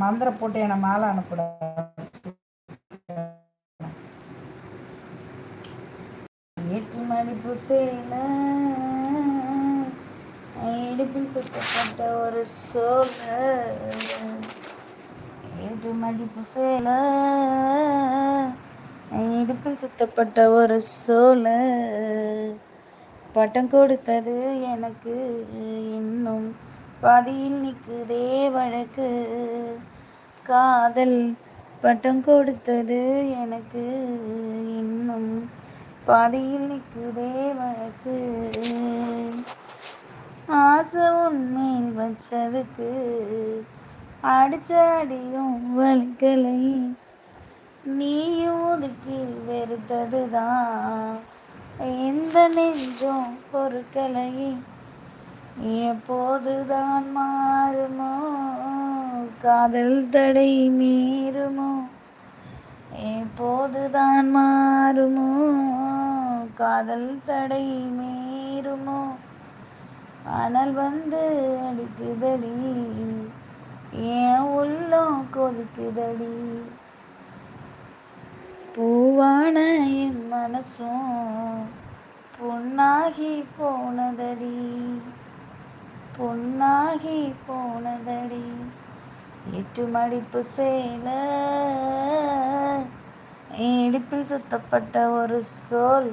மந்திர போட்டு என்னை மாலை அனுப்பிட. ஏற்று மடிப்பு இடுப்பில் சுத்தப்பட்ட ஒரு சோழ. ஏற்று மடிப்பு சேல இடுப்பில் சுத்தப்பட்ட ஒரு சோழ. பட்டம் கொடுத்தது எனக்கு இன்னும் பாதியில் நிற்குதே வழக்கு காதல் பட்டம் கொடுத்தது எனக்கு. இன்னும் பாதியில் நிற்குதே வழக்கு ஆசை உண்மையில் வச்சதுக்கு. அடிச்ச அடியும் வலிக்கலை. நீயும் ஒதுக்கி வெறுத்ததுதான். எந்த நெஞ்சம் பொறுக்கலையே எப்போதுதான் மாறுமோ? காதல் தடை மீறுமோ? எப்போதுதான் மாறுமோ? காதல் தடை மீறுமோ? அனல் வந்து அடிக்குதடி. ஏன் உள்ளம் கொதிக்குதடி? பூவான என் மனசும் பொன்னாகி போனதடி. ஆகி போனதடி எட்டு மடிப்பு சேல இடுப்பில் சுத்தப்பட்ட ஒரு சோல்